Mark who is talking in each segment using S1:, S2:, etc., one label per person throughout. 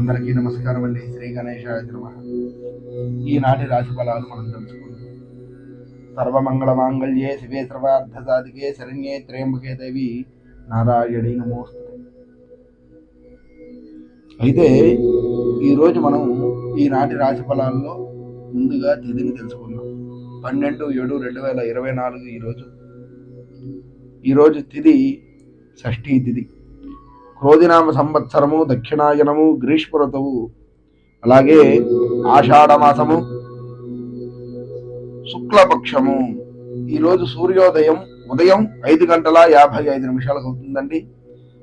S1: అందరికీ నమస్కారం అండి. శ్రీ గణేశాయ నమ. ఈనాటి రాశి ఫలాలు మనం తెలుసుకుందాం. సర్వమంగళ మాంగళ్యే శివే సర్వార్థ సాధికే శరణ్యే త్రయంబకే దేవి నారాయణి నమోస్తే అయితే ఈరోజు మనం ఈనాటి రాశి ఫలాల్లో ముందుగా తిథిని తెలుసుకుందాం. పన్నెండు ఏడు రెండు వేల ఇరవై నాలుగు ఈరోజు. ఈరోజు తిథి షష్ఠీ తిథి క్రోధినామ సంవత్సరము దక్షిణాయనము గ్రీష్మ ఋతువు అలాగే ఆషాఢమాసము శుక్లపక్షము. ఈరోజు సూర్యోదయం ఉదయం ఐదు గంటల యాభై ఐదు నిమిషాలకు అవుతుందండి.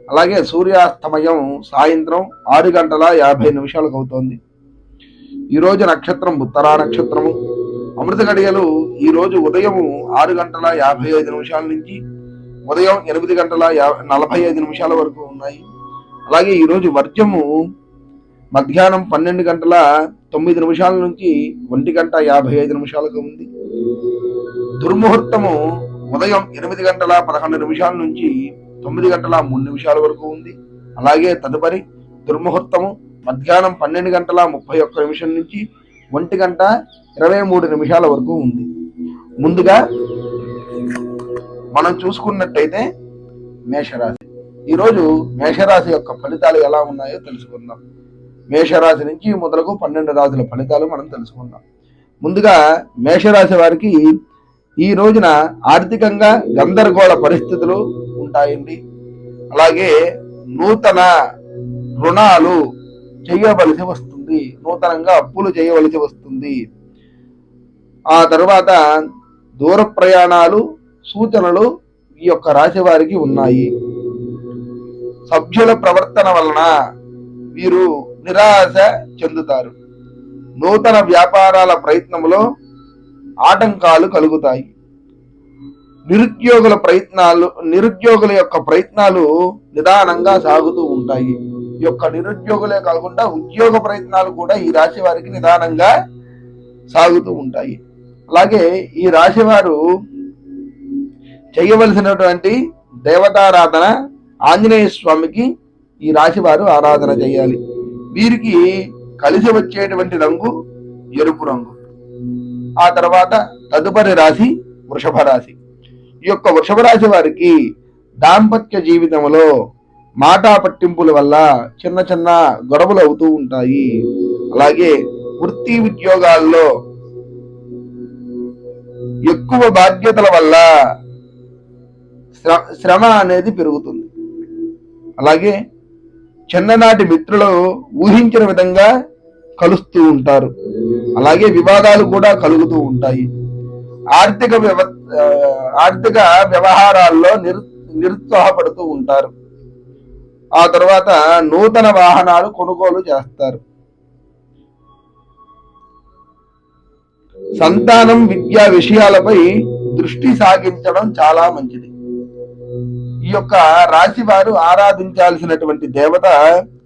S1: అలాగే సూర్యాస్తమయం సాయంత్రం ఆరు గంటల యాభై నిమిషాలకు అవుతోంది. ఈరోజు నక్షత్రం ఉత్తరా నక్షత్రము. అమృత గడియలు ఈరోజు ఉదయము ఆరు గంటల యాభై ఐదు నిమిషాల నుంచి ఉదయం ఎనిమిది గంటల నలభై ఐదు నిమిషాల వరకు ఉన్నాయి. అలాగే ఈరోజు వర్జము మధ్యాహ్నం పన్నెండు గంటల తొమ్మిది నిమిషాల నుంచి ఒంటి గంట యాభై ఐదు నిమిషాలకు ఉంది. దుర్ముహూర్తము ఉదయం ఎనిమిది గంటల పదకొండు నిమిషాల నుంచి తొమ్మిది గంటల మూడు నిమిషాల వరకు ఉంది. అలాగే తదుపరి దుర్ముహూర్తము మధ్యాహ్నం పన్నెండు గంటల ముప్పై ఒక్క నిమిషం నుంచి ఒంటి గంట ఇరవై మూడు నిమిషాల వరకు ఉంది. ముందుగా మనం చూసుకున్నట్టయితే మేషరాశి. ఈరోజు మేషరాశి యొక్క ఫలితాలు ఎలా ఉన్నాయో తెలుసుకుందాం. మేషరాశి నుంచి మొదలకు పన్నెండు రాశుల ఫలితాలు మనం తెలుసుకుందాం. ముందుగా మేషరాశి వారికి ఈ రోజున ఆర్థికంగా గందరగోళ పరిస్థితులు ఉంటాయండి. అలాగే నూతన రుణాలు చేయవలసి వస్తుంది. నూతనంగా అప్పులు చేయవలసి వస్తుంది. ఆ తర్వాత దూర ప్రయాణాలు సూచనలు ఈ యొక్క రాశి వారికి ఉన్నాయి. సభ్యుల ప్రవర్తన వలన వీరు నిరాశ చెందుతారు. నూతన వ్యాపారాల ప్రయత్నంలో ఆటంకాలు కలుగుతాయి. నిరుద్యోగుల ప్రయత్నాలు నిరుద్యోగుల యొక్క ప్రయత్నాలు నిదానంగా సాగుతూ ఉంటాయి. ఈ యొక్క నిరుద్యోగులే కాకుండా ఉద్యోగ ప్రయత్నాలు కూడా ఈ రాశి వారికి నిదానంగా సాగుతూ ఉంటాయి. అలాగే ఈ రాశి వారు చేయవలసినటువంటి దేవతారాధన ఆంజనేయ స్వామికి ఈ రాశి వారు ఆరాధన చేయాలి. వీరికి కలిసి వచ్చేటువంటి రంగు ఎరుపు రంగు. ఆ తర్వాత తదుపరి రాశి వృషభ రాశి. ఈ యొక్క వృషభ రాశి వారికి దాంపత్య జీవితంలో మాటా పట్టింపుల వల్ల చిన్న చిన్న గొడవలు అవుతూ ఉంటాయి. అలాగే వృత్తి ఉద్యోగాల్లో ఎక్కువ బాధ్యతల వల్ల శ్రమ అనేది పెరుగుతుంది. అలాగే చిన్ననాటి మిత్రులు ఊహించిన విధంగా కలుస్తూ ఉంటారు. అలాగే వివాదాలు కూడా కలుగుతూ ఉంటాయి. ఆర్థిక వ్యవ ఆర్థిక వ్యవహారాల్లో నిరు నిరుత్సాహపడుతూ ఉంటారు. ఆ తర్వాత నూతన వాహనాలు కొనుగోలు చేస్తారు. సంతానం విద్యా విషయాలపై దృష్టి సాగించడం చాలా మంచిది. ఈ యొక్క రాశి వారు ఆరాధించాల్సినటువంటి దేవత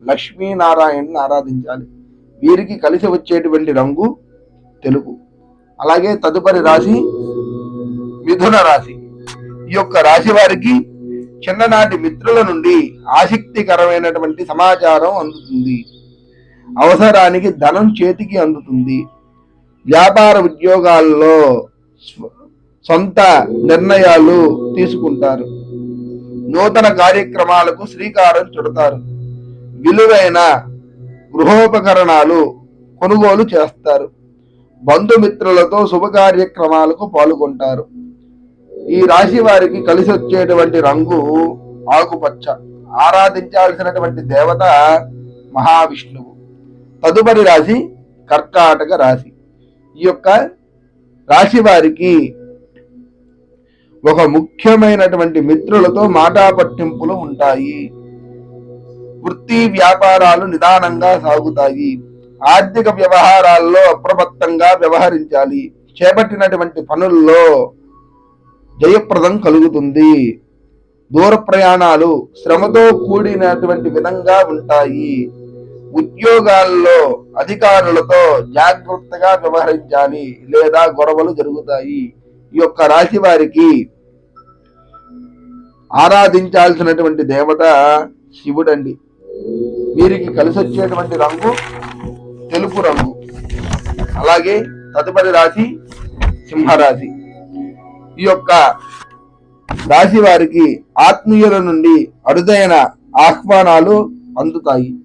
S1: లక్ష్మీనారాయణని ఆరాధించాలి. వీరికి కలిసి వచ్చేటువంటి రంగు తెలుగు. అలాగే తదుపరి రాశి మిథున రాశి. ఈ యొక్క రాశి వారికి చిన్ననాటి మిత్రుల నుండి ఆసక్తికరమైనటువంటి సమాచారం అందుతుంది. అవసరానికి ధనం చేతికి అందుతుంది. వ్యాపార ఉద్యోగాల్లో సొంత నిర్ణయాలు తీసుకుంటారు. నూతన కార్యక్రమాలకు శ్రీకారం చుడతారు. విలువైన గృహోపకరణాలు కొనుగోలు చేస్తారు. బంధుమిత్రులతో శుభ కార్యక్రమాలకు పాల్గొంటారు. ఈ రాశి వారికి కలిసి వచ్చేటువంటి రంగు ఆకుపచ్చ. ఆరాధించాల్సినటువంటి దేవత మహావిష్ణువు. తదుపరి రాశి కర్కాటక రాశి. ఈ యొక్క రాశి వారికి ఒక ముఖ్యమైనటువంటి మిత్రులతో మాటా పట్టింపులు ఉంటాయి. వృత్తి వ్యాపారాలు నిదానంగా సాగుతాయి. ఆర్థిక వ్యవహారాల్లో అప్రమత్తంగా వ్యవహరించాలి. చేపట్టినటువంటి పనుల్లో జయప్రదం కలుగుతుంది. దూర ప్రయాణాలు శ్రమతో కూడినటువంటి విధంగా ఉంటాయి. ఉద్యోగాల్లో అధికారులతో జాగ్రత్తగా వ్యవహరించాలి లేదా గొడవలు జరుగుతాయి. యొక్క రాశి వారికి ఆరాధించాల్సినటువంటి దేవత శివుడండి. వీరికి కలిసి వచ్చేటువంటి రంగు తెలుపు రంగు. అలాగే తదుపరి రాశి సింహరాశి. ఈ యొక్క రాశి వారికి ఆత్మీయుల నుండి అరుదైన ఆహ్వానాలు అందుతాయి.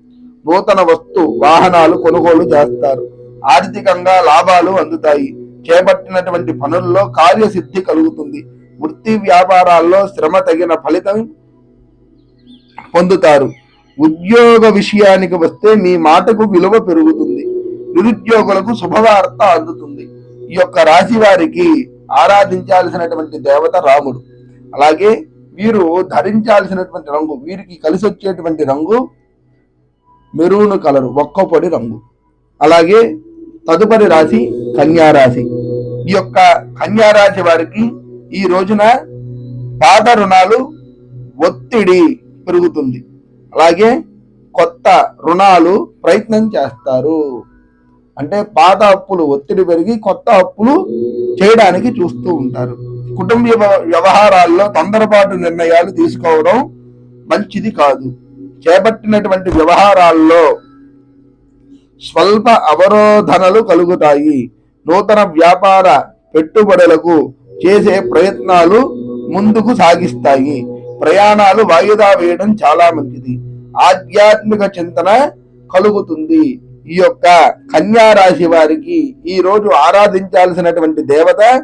S1: నూతన వస్తు వాహనాలు కొనుగోలు చేస్తారు. ఆర్థికంగా లాభాలు అందుతాయి. చేపట్టినటువంటి పనుల్లో కార్యసిద్ధి కలుగుతుంది. వృత్తి వ్యాపారాల్లో శ్రమ తగిన ఫలితం పొందుతారు. ఉద్యోగ విషయానికి వస్తే మీ మాటకు విలువ పెరుగుతుంది. నిరుద్యోగులకు శుభవార్త అందుతుంది. ఈ యొక్క రాశి వారికి ఆరాధించాల్సినటువంటి దేవత రాముడు. అలాగే వీరు ధరించాల్సినటువంటి రంగు వీరికి కలిసి వచ్చేటువంటి రంగు మెరూను కలరు ఒక్కపొడి రంగు. అలాగే తదుపరి రాశి కన్యారాశి ఈ యొక్క కన్యారాశి వారికి ఈ రోజున పాత రుణాలు ఒత్తిడి పెరుగుతుంది. అలాగే కొత్త రుణాలు ప్రయత్నం చేస్తారు. అంటే పాత అప్పులు ఒత్తిడి పెరిగి కొత్త అప్పులు చేయడానికి చూస్తూ ఉంటారు. కుటుంబ వ్యవ- వ్యవహారాల్లో తొందరపాటు నిర్ణయాలు తీసుకోవడం మంచిది కాదు. చేపట్టినటువంటి వ్యవహారాల్లో స్వల్ప అవరోధనలు కలుగుతాయి. నూతన వ్యాపార పెట్టుబడులకు చేసే ప్రయత్నాలు ముందుకు సాగిస్తాయి. ప్రయాణాలు వాయిదా వేయడం చాలా మంచిది. ఆధ్యాత్మిక చింతన కలుగుతుంది. ఈ యొక్క కన్యా రాశి వారికి ఈ రోజు ఆరాధించాల్సినటువంటి దేవత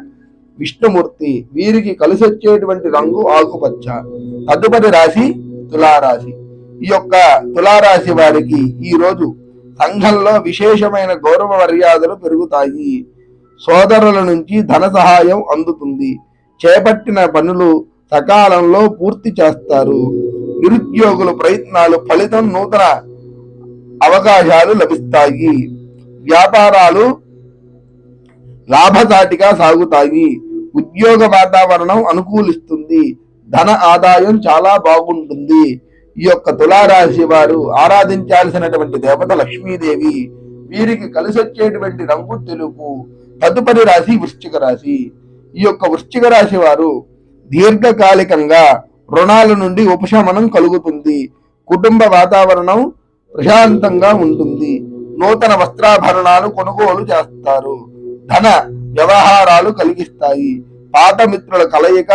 S1: విష్ణుమూర్తి. వీరికి కలిసి వచ్చేటువంటి రంగు ఆకుపచ్చ. తదుపరి రాశి తులారాశి. ఈ యొక్క తులారాశి వారికి ఈ రోజు సంఘంలో విశేషమైన గౌరవ మర్యాదలు పెరుగుతాయి. సోదరుల నుంచి ధన సహాయం అందుతుంది. చేపట్టిన పనులు సకాలంలో పూర్తి చేస్తారు. నిరుద్యోగుల ప్రయత్నాలు ఫలితం నూతన అవకాశాలు లభిస్తాయి. వ్యాపారాలు లాభసాటిగా సాగుతాయి. ఉద్యోగ వాతావరణం అనుకూలిస్తుంది. ధన ఆదాయం చాలా బాగుంటుంది. ఈ యొక్క తులారాశి వారు ఆరాధించాల్సినటువంటి దేవత లక్ష్మీదేవి వీరికి కలిసి వచ్చేటువంటి రంగు తెలుపు తదుపరి రాశి వృశ్చిక రాశి. ఈ యొక్క వృశ్చిక రాశి వారు దీర్ఘకాలికంగా రుణాల నుండి ఉపశమనం కలుగుతుంది. కుటుంబ వాతావరణం ప్రశాంతంగా ఉంటుంది. నూతన వస్త్రాభరణాలు కొనుగోలు చేస్తారు. ధన వ్యవహారాలు కలిగిస్తాయి. పాత మిత్రుల కలయిక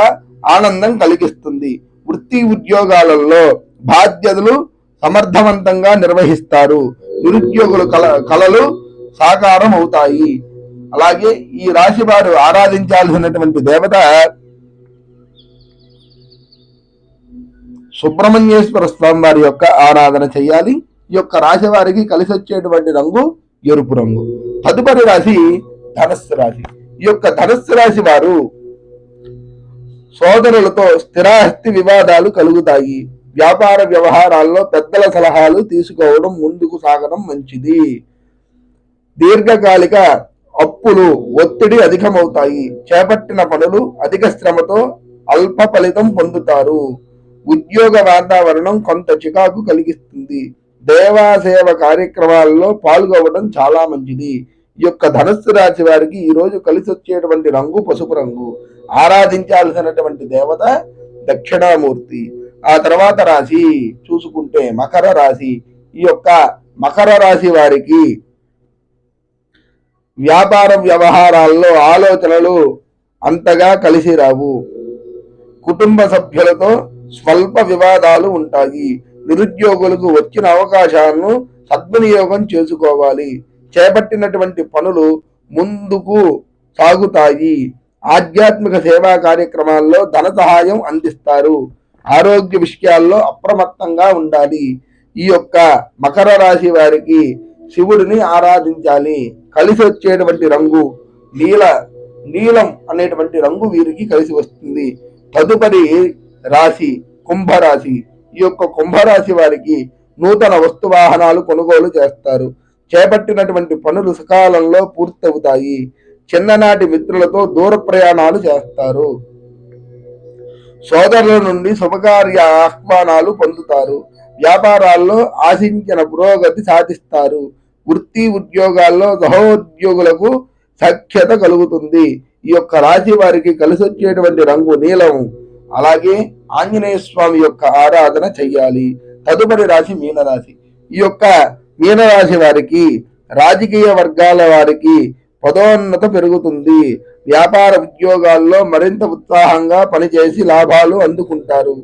S1: ఆనందం కలిగిస్తుంది. వృత్తి ఉద్యోగాలలో బాధ్యతలు సమర్థవంతంగా నిర్వహిస్తారు. నిరుద్యోగుల కల కళలు సాకారం అవుతాయి. అలాగే ఈ రాశి వారు ఆరాధించాల్సినటువంటి దేవత సుబ్రహ్మణ్యేశ్వర స్వామి వారి యొక్క ఆరాధన చేయాలి. ఈ యొక్క రాశి వారికి కలిసి వచ్చేటువంటి రంగు ఎరుపు రంగు. తదుపరి రాశి ధనస్సు రాశి. ఈ యొక్క ధనస్సు రాశి వారు సోదరులతో స్థిరాస్తి వివాదాలు కలుగుతాయి. వ్యాపార వ్యవహారాల్లో పెద్దల సలహాలు తీసుకోవడం ముందుకు సాగడం మంచిది. దీర్ఘకాలిక అప్పులు ఒత్తిడి అధికమవుతాయి. చేపట్టిన పనులు అధిక శ్రమతో అల్ప ఫలితం పొందుతారు. ఉద్యోగ వాతావరణం కొంత చికాకు కలిగిస్తుంది. దేవాసేవ కార్యక్రమాల్లో పాల్గొనడం చాలా మంచిది. ఈ యొక్క ధనస్సు రాశి వారికి ఈరోజు కలిసి వచ్చేటువంటి రంగు పసుపు రంగు. ఆరాధించాల్సినటువంటి దేవత దక్షిణామూర్తి. ఆ తర్వాత రాశి చూసుకుంటే మకర రాశి ఈ యొక్క మకర రాశి వారికి వ్యాపార వ్యవహారాల్లో ఆలోచనలు అంతగా కలిసి రావు. కుటుంబ సభ్యులతో స్వల్ప వివాదాలు ఉంటాయి. నిరుద్యోగులకు వచ్చిన అవకాశాలను సద్వినియోగం చేసుకోవాలి. చేపట్టినటువంటి పనులు ముందుకు సాగుతాయి. ఆధ్యాత్మిక సేవా కార్యక్రమాల్లో ధన సహాయం అందిస్తారు. ఆరోగ్య విషయాల్లో అప్రమత్తంగా ఉండాలి. ఈ యొక్క మకర రాశి వారికి శివుడిని ఆరాధించాలి. కలిసి వచ్చేటువంటి రంగు నీల నీలం అనేటువంటి రంగు వీరికి కలిసి వస్తుంది. తదుపరి రాశి కుంభరాశి. ఈ యొక్క కుంభరాశి వారికి నూతన వస్తు వాహనాలు కొనుగోలు చేస్తారు. చేపట్టినటువంటి పనులు సకాలంలో పూర్తవుతాయి. చిన్ననాటి మిత్రులతో దూర ప్రయాణాలు చేస్తారు. సోదరుల నుండి శుభకార్య ఆహ్వానాలు పొందుతారు. వ్యాపారాల్లో ఆశించిన పురోగతి సాధిస్తారు. వృత్తి ఉద్యోగాల్లో సహోద్యోగులకు సఖ్యత కలుగుతుంది. ఈ యొక్క రాశి వారికి కలిసి వచ్చేటువంటి రంగు నీలం. అలాగే ఆంజనేయ స్వామి యొక్క ఆరాధన చెయ్యాలి. తదుపరి రాశి మీనరాశి. ఈ యొక్క మీనరాశి వారికి రాజకీయ వర్గాల వారికి పదోన్నత పెరుగుతుంది. వ్యాపార ఉద్యోగాల్లో మరింత ఉత్సాహంగా పనిచేసి లాభాలు అందుకుంటారు.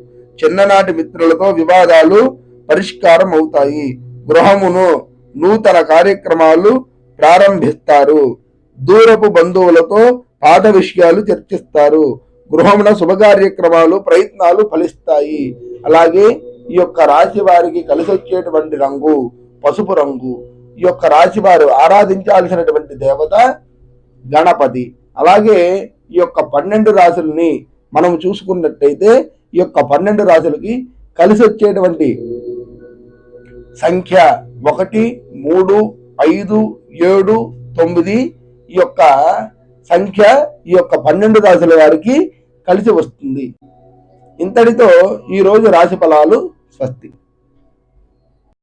S1: చిన్ననాటి మిత్రులతో వివాదాలు పరిష్కారం అవుతాయి. గృహమును నూతన కార్యక్రమాలు ప్రారంభిస్తారు. దూరపు బంధువులతో పాత విషయాలు చర్చిస్తారు. గృహమున శుభ కార్యక్రమాలు ప్రయత్నాలు ఫలిస్తాయి. అలాగే ఈ యొక్క రాశి వారికి కలిసి వచ్చేటువంటి రంగు పసుపు రంగు. ఈ యొక్క రాశి వారు ఆరాధించాల్సినటువంటి దేవత గణపతి. అలాగే ఈ యొక్క పన్నెండు రాశుల్ని మనం చూసుకున్నట్టయితే ఈ యొక్క పన్నెండు రాశులకి కలిసి వచ్చేటువంటి సంఖ్య ఒకటి మూడు ఐదు ఏడు తొమ్మిది ఈ యొక్క సంఖ్య ఈ యొక్క పన్నెండు రాశుల వారికి కలిసి వస్తుంది. ఇంతటితో ఈరోజు రాశి ఫలాలు స్వస్తి.